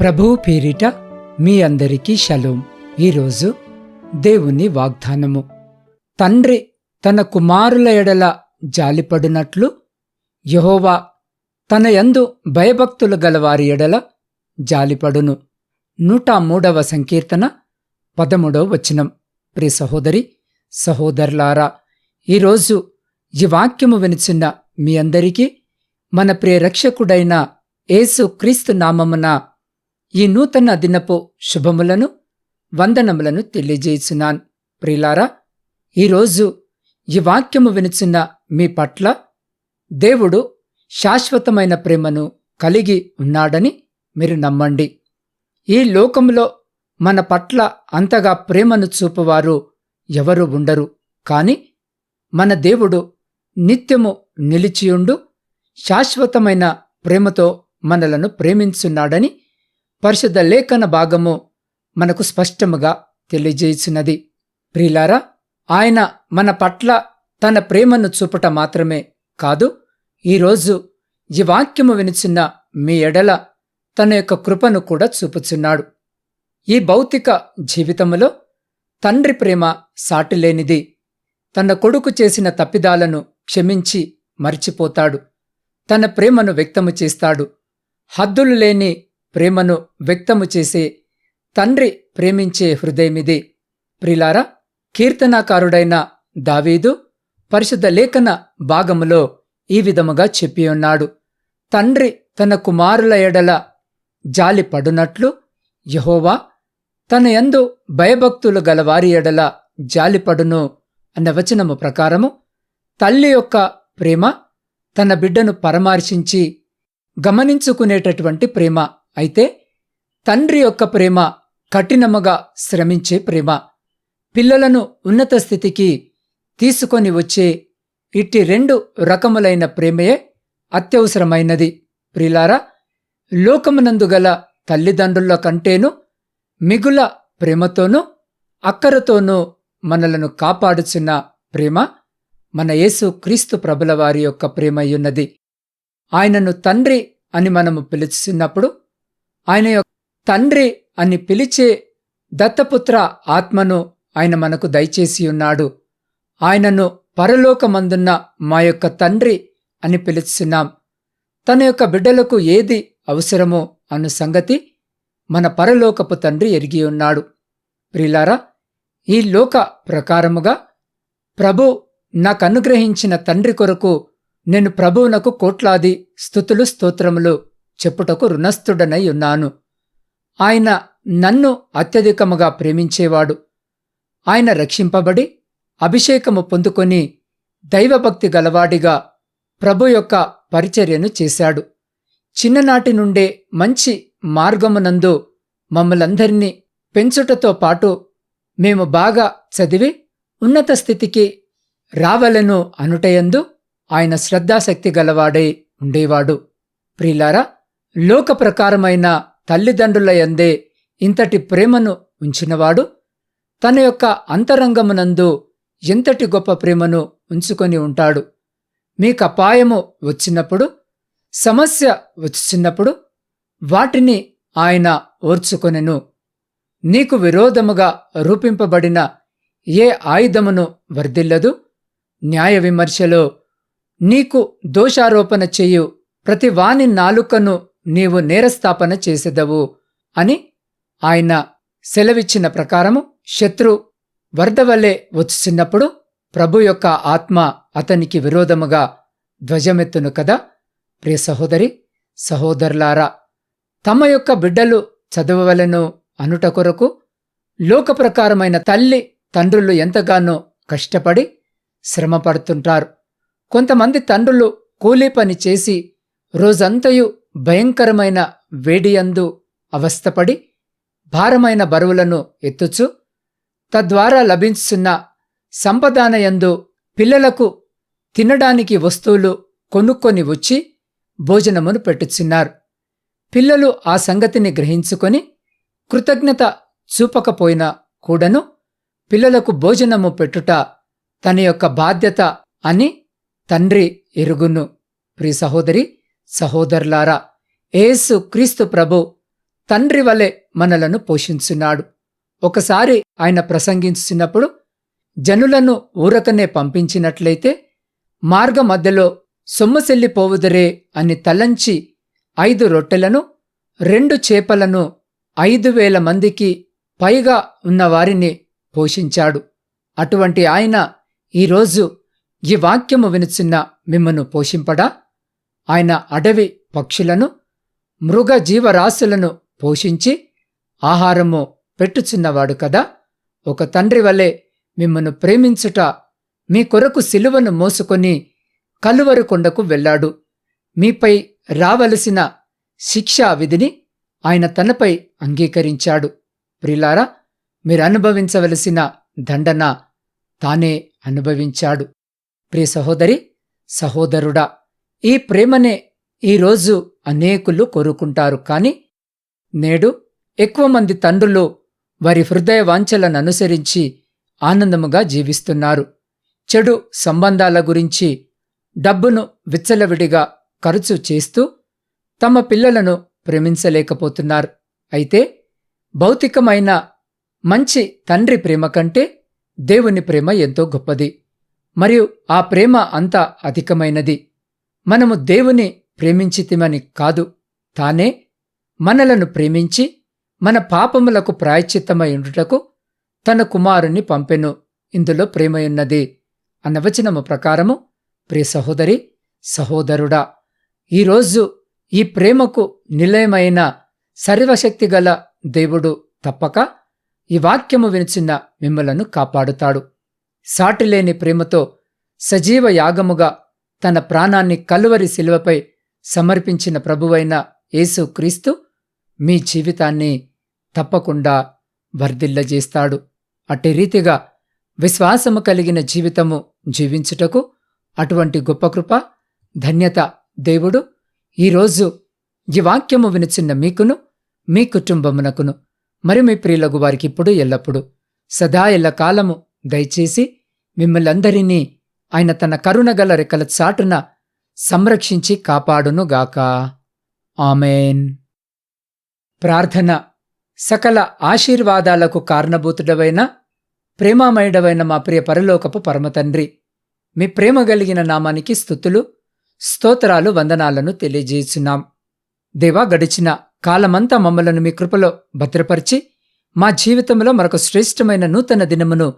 ప్రభువు పేరిట మీ అందరికీ షలోం. ఈరోజు దేవుని వాగ్దానము. తండ్రి తన కుమారుల ఎడల జాలిపడినట్లు యహోవా తన యందు భయభక్తులు గలవారి ఎడల జాలిపడును. నూట మూడవ సంకీర్తన పదమూడవ వచనం. ప్రి సహోదరి సహోదరులారా ఈరోజు ఈ వాక్యము వినిచిన మీ అందరికీ మన ప్రియ రక్షకుడైన యేసు క్రీస్తు నామమున ఈ నూతన దినపు శుభములను వందనములను తెలియజేస్తున్నాను ప్రిలారా ఈరోజు ఈ వాక్యము వినుచున్న మీ పట్ల దేవుడు శాశ్వతమైన ప్రేమను కలిగి ఉన్నాడని మీరు నమ్మండి. ఈ లోకంలో మన పట్ల అంతగా ప్రేమను చూపువారు ఎవరు ఉండరు. కాని మన దేవుడు నిత్యము నిలిచియుండు శాశ్వతమైన ప్రేమతో మనలను ప్రేమించున్నాడని పరిశుద్ధ లేఖన భాగము మనకు స్పష్టముగా తెలియజేయుచున్నది ప్రిలారా ఆయన మన పట్ల తన ప్రేమను చూపట మాత్రమే కాదు ఈరోజు ఈ వాక్యము వినిచిన మీ ఎడల తన యొక్క కృపను కూడా చూపుచున్నాడు. ఈ భౌతిక జీవితములో తండ్రి ప్రేమ సాటిలేనిది. తన కొడుకు చేసిన తప్పిదాలను క్షమించి మరిచిపోతాడు. తన ప్రేమను వ్యక్తము చేస్తాడు. హద్దులు లేని ప్రేమను వ్యక్తము చేసే తండ్రి ప్రేమించే హృదయమిది. ప్రిలారా కీర్తనాకారుడైన దావీదు పరిశుద్ధ లేఖన భాగములో ఈ విధముగా చెప్పి ఉన్నాడు. తండ్రి తన కుమారుల ఎడల జాలి పడునట్లు యహోవా తన యందు భయభక్తులు గలవారి ఎడల జాలిపడును అన్న వచనము ప్రకారము తల్లి యొక్క ప్రేమ తన బిడ్డను పరమార్శించి గమనించుకునేటటువంటి ప్రేమ అయితే తండ్రి యొక్క ప్రేమ కఠినముగా శ్రమించే ప్రేమ పిల్లలను ఉన్నత స్థితికి తీసుకొని వచ్చే ఇట్టి రెండు రకములైన ప్రేమయే అత్యవసరమైనది. ప్రిలారా లోకమునందు గల తల్లిదండ్రుల కంటేను మిగుల ప్రేమతోనూ అక్కరతోనూ మనలను కాపాడుచున్న ప్రేమ మన యేసు క్రీస్తు ప్రభుల వారి యొక్క ప్రేమయ్యున్నది. ఆయనను తండ్రి అని మనము పిలుచున్నప్పుడు ఆయన యొక్క తండ్రి అని పిలిచే దత్తపుత్ర ఆత్మను ఆయన మనకు దయచేసి ఉన్నాడు. ఆయనను పరలోకమందున్న మా యొక్క తండ్రి అని పిలుస్తున్నాం తన యొక్క బిడ్డలకు ఏది అవసరమో అను సంగతి మన పరలోకపు తండ్రి ఎరిగి ఉన్నాడు. ప్రిలారా ఈ లోక ప్రకారముగా ప్రభు నాకు అనుగ్రహించిన తండ్రి కొరకు నేను ప్రభువునకు కోట్లాది స్థుతులు స్తోత్రములు చెప్పుటకు రుణస్థుడనై ఉన్నాను ఆయన నన్ను అత్యధికముగా ప్రేమించేవాడు. ఆయన రక్షింపబడి అభిషేకము పొందుకొని దైవభక్తి గలవాడిగా ప్రభు యొక్క పరిచర్యను చేశాడు. చిన్ననాటి నుండే మంచి మార్గమునందు మమ్మలందరినీ పెంచుటతో పాటు మేము బాగా చదివి ఉన్నత స్థితికి రావలను అనుటయందు ఆయన శ్రద్ధాశక్తి గలవాడై ఉండేవాడు. ప్రిలారా లోక ప్రకారమైన తల్లిదండ్రుల యందే ఇంతటి ప్రేమను ఉంచినవాడు తన యొక్క అంతరంగమునందు ఎంతటి గొప్ప ప్రేమను ఉంచుకొని ఉంటాడు. మీకు అపాయము వచ్చినప్పుడు సమస్య వచ్చినప్పుడు వాటిని ఆయన ఓర్చుకొనెను. నీకు విరోధముగా రూపింపబడిన ఏ ఆయుధమును వర్ధిల్లదు? న్యాయ విమర్శలో నీకు దోషారోపణ చేయు ప్రతి వాని నాలుకను నీవు నేరస్థాపన చేసేదవు అని ఆయన సెలవిచ్చిన ప్రకారము శత్రు వరదవల్లే వచ్చుచున్నప్పుడు ప్రభు యొక్క ఆత్మ అతనికి విరోధముగా ధ్వజమెత్తును కదా. ప్రియ సహోదరి సహోదరులారా తమ యొక్క బిడ్డలు చదవవలను అనుట కొరకు లోక ప్రకారమైన తల్లి తండ్రులు ఎంతగానో కష్టపడి శ్రమపడుతుంటారు. కొంతమంది తండ్రులు కూలీ పని చేసి రోజంతయు భయంకరమైన వేడియందు అవస్థపడి భారమైన బరువులను ఎత్తుచు తద్వారా లభించున్న సంపదానయందు పిల్లలకు తినడానికి వస్తువులు కొనుక్కొని వచ్చి భోజనమును పెట్టుచున్నారు. పిల్లలు ఆ సంగతిని గ్రహించుకొని కృతజ్ఞత చూపకపోయినా కూడను పిల్లలకు భోజనము పెట్టుట తన యొక్క బాధ్యత అని తండ్రి ఎరుగును. ప్రి సహోదరి సహోదరులారా ఏసు క్రీస్తు ప్రభు తండ్రి వలె మనలను పోషించున్నాడు. ఒకసారి ఆయన ప్రసంగించున్నప్పుడు జనులను ఊరకనే పంపించినట్లయితే మార్గ మధ్యలో సొమ్మసెల్లిపోవుదరే అని తలంచి ఐదు రొట్టెలను రెండు చేపలను ఐదు వేల మందికి పైగా ఉన్నవారిని పోషించాడు. అటువంటి ఆయన ఈరోజు ఈ వాక్యము వినుచున్న మిమ్మను పోషింపడా? ఆయన అడవి పక్షులను మృగ జీవరాశులను పోషించి ఆహారము పెట్టుచున్నవాడు కదా. ఒక తండ్రి వలె మిమ్మను ప్రేమించుట మీ కొరకు సిలువను మోసుకొని కలువరు కొండకు వెళ్ళాడు. మీపై రావలసిన శిక్షా విధిని ఆయన తనపై అంగీకరించాడు. ప్రిలారా మీరు అనుభవించవలసిన దండన తానే అనుభవించాడు. ప్రియ సహోదరి సహోదరుడా ఈ ప్రేమనే ఈరోజు అనేకులు కోరుకుంటారు. కాని నేడు ఎక్కువ మంది తండ్రులు వారి హృదయ వాంఛలను అనుసరించి ఆనందముగా జీవిస్తున్నారు. చెడు సంబంధాల గురించి డబ్బును విచ్చలవిడిగా ఖర్చు చేస్తూ తమ పిల్లలను ప్రేమించలేకపోతున్నారు. అయితే భౌతికమైన మంచి తండ్రి ప్రేమ కంటే దేవుని ప్రేమ ఎంతో గొప్పది. మరియు ఆ ప్రేమ అంత అధికమైనది. మనము దేవుని ప్రేమించితిమని కాదు. తానే మనలను ప్రేమించి మన పాపములకు ప్రాయశ్చిత్తమయుండుటకు తన కుమారుణ్ణి పంపెను. ఇందులో ప్రేమయున్నది. అన్న వచనము ప్రకారము ప్రియ సహోదరి సహోదరుడా ఈరోజు ఈ ప్రేమకు నిలయమైన సర్వశక్తిగల దేవుడు తప్పక ఈ వాక్యము వినిచిన మిమ్మలను కాపాడుతాడు. సాటిలేని ప్రేమతో సజీవ యాగముగా తన ప్రాణాన్ని కలువరి శిలువపై సమర్పించిన ప్రభువైన యేసు క్రీస్తు మీ జీవితాన్ని తప్పకుండా వర్ధిల్లజేస్తాడు. అట్టి రీతిగా విశ్వాసము కలిగిన జీవితము జీవించుటకు అటువంటి గొప్ప కృప ధన్యత దేవుడు ఈరోజు ఈ వాక్యము వినిచిన్న మీకును మీ కుటుంబమునకును మరి మీ ప్రియులకు వారికి ఇప్పుడు ఎల్లప్పుడు సదా ఎల్ల కాలము దయచేసి మిమ్మల్ందరినీ ఆయన తన కరుణగల రెక్కల చాటున సంరక్షించి కాపాడునుగాక. ఆమెన్. ప్రార్థన. సకల ఆశీర్వాదాలకు కారణభూతుడవైన ప్రేమామయుడవైన మా ప్రియ పరలోకపు పరమతండ్రి మీ ప్రేమ కలిగిన నామానికి స్థుతులు స్తోత్రాలు వందనాలను తెలియజేస్తున్నాం దేవా గడిచిన కాలమంతా మమ్మలను మీ కృపలో భద్రపరిచి మా జీవితంలో మరొక శ్రేష్టమైన నూతన దినమును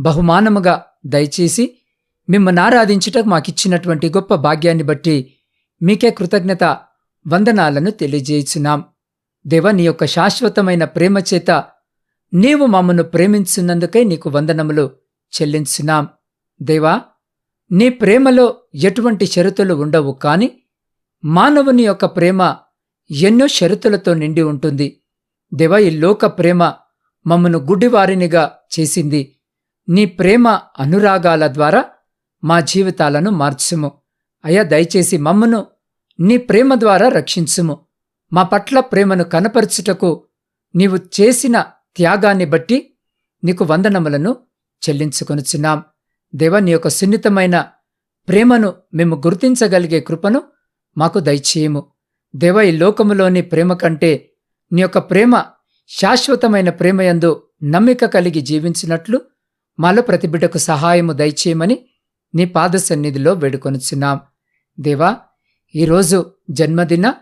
బహుమానముగా దయచేసి మిమ్మల్ని ఆరాధించుటకు మాకిచ్చినటువంటి గొప్ప భాగ్యాన్ని బట్టి మీకే కృతజ్ఞత వందనాలను తెలియజేయుచున్నాం. దేవ నీ యొక్క శాశ్వతమైన ప్రేమ చేత నీవు మమ్మను ప్రేమించున్నందుకై నీకు వందనములు చెల్లించున్నాం. దేవా నీ ప్రేమలో ఎటువంటి షరతులు ఉండవు కాని మానవుని యొక్క ప్రేమ ఎన్నో షరతులతో నిండి ఉంటుంది. దేవ ఈ లోక ప్రేమ మమ్మను గుడ్డివారినిగా చేసింది. నీ ప్రేమ అనురాగాల ద్వారా మా జీవితాలను మార్చుము. అయ్యా దయచేసి మమ్మను నీ ప్రేమ ద్వారా రక్షించుము. మా పట్ల ప్రేమను కనపరచుటకు నీవు చేసిన త్యాగాన్ని బట్టి నీకు వందనములను చెల్లించుకొనుచున్నాం. దేవ నీ యొక్క సున్నితమైన ప్రేమను మేము గుర్తించగలిగే కృపను మాకు దయచేయము. దేవ ఈ లోకములోని ప్రేమ కంటే నీ యొక్క ప్రేమ శాశ్వతమైన ప్రేమయందు నమ్మిక కలిగి జీవించినట్లు మాలో ప్రతి బిడ్డకు సహాయము దయచేయమని నీ పాద సన్నిధిలో వేడుకొనుచున్నాం. దేవా ఈరోజు జన్మదిన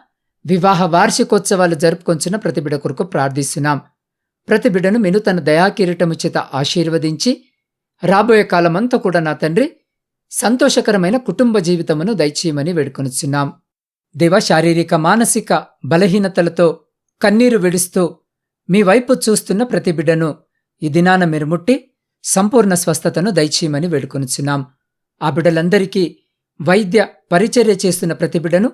వివాహ వార్షికోత్సవాలు జరుపుకొంచిన ప్రతి బిడ్డ కొరకు ప్రార్థిస్తున్నాం. ప్రతి బిడ్డను తన దయాకిరీటము చేత ఆశీర్వదించి రాబోయే కాలమంతా కూడా నా తండ్రి సంతోషకరమైన కుటుంబ జీవితమును దయచేయమని వేడుకొనుచున్నాం. దేవ శారీరక మానసిక బలహీనతలతో కన్నీరు విడుస్తూ మీ వైపు చూస్తున్న ప్రతి బిడ్డను ఈ దినాన మీరు ముట్టి సంపూర్ణ స్వస్థతను దయచేయమని వేడుకొనుచున్నాం. ఆ బిడ్డలందరికీ వైద్య పరిచర్య చేస్తున్న ప్రతి బిడ్డను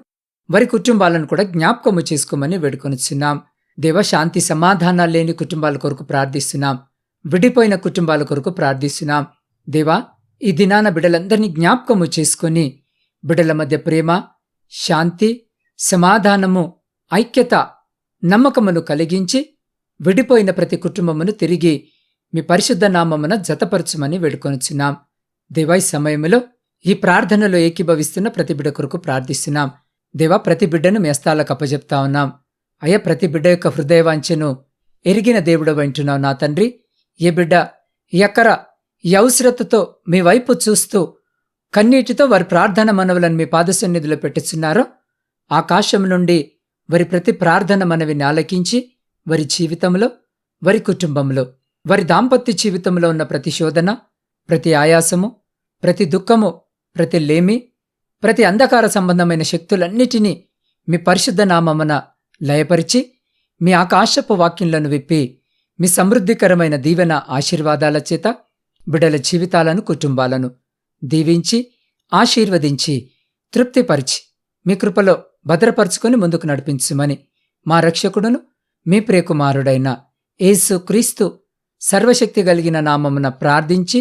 వారి కుటుంబాలను కూడా జ్ఞాపకము చేసుకోమని వేడుకొనిచున్నాం. దేవ శాంతి సమాధానాలు లేని కుటుంబాల కొరకు ప్రార్థిస్తున్నాం. విడిపోయిన కుటుంబాల కొరకు ప్రార్థిస్తున్నాం. దేవా ఈ దినాన బిడ్డలందరినీ జ్ఞాపకము చేసుకొని బిడ్డల మధ్య ప్రేమ శాంతి సమాధానము ఐక్యత నమ్మకమును కలిగించి విడిపోయిన ప్రతి కుటుంబమును తిరిగి మీ పరిశుద్ధ నామమున జతపరచమని వేడుకొనిచున్నాం. దేవా ఈ సమయంలో ఈ ప్రార్థనలో ఏకీభవిస్తున్న ప్రతి బిడ్డ కొరకు ప్రార్థిస్తున్నాం. దేవా ప్రతి బిడ్డను మేస్తాలకు అప్పజెప్తా ఉన్నాం. అయ్యా ప్రతి బిడ్డ యొక్క హృదయవాంఛను ఎరిగిన దేవుడు వింటున్నావు నా తండ్రి. ఏ బిడ్డ ఎక్కర యౌశ్రతతో మీ వైపు చూస్తూ కన్నీటితో వారి ప్రార్థన మనవులను మీ పాదసన్నిధిలో పెట్టుచున్నారో ఆకాశం నుండి వారి ప్రతి ప్రార్థన మనవిని ఆలకించి వారి జీవితంలో వారి కుటుంబంలో వారి దాంపత్య జీవితంలో ఉన్న ప్రతిశోధన ప్రతి ఆయాసము ప్రతి దుఃఖము ప్రతి లేమి ప్రతి అంధకార సంబంధమైన శక్తులన్నిటినీ మీ పరిశుద్ధ నామమున లయపరిచి మీ ఆకాశపు వాక్యంలను విప్పి మీ సమృద్ధికరమైన దీవెన ఆశీర్వాదాల చేత బిడల జీవితాలను కుటుంబాలను దీవించి ఆశీర్వదించి తృప్తిపరిచి మీ కృపలో భద్రపరుచుకొని ముందుకు నడిపించుమని మా రక్షకుడును మీ ప్రియకుమారుడైన యేసు క్రీస్తు సర్వశక్తి కలిగిన నామమున ప్రార్థించి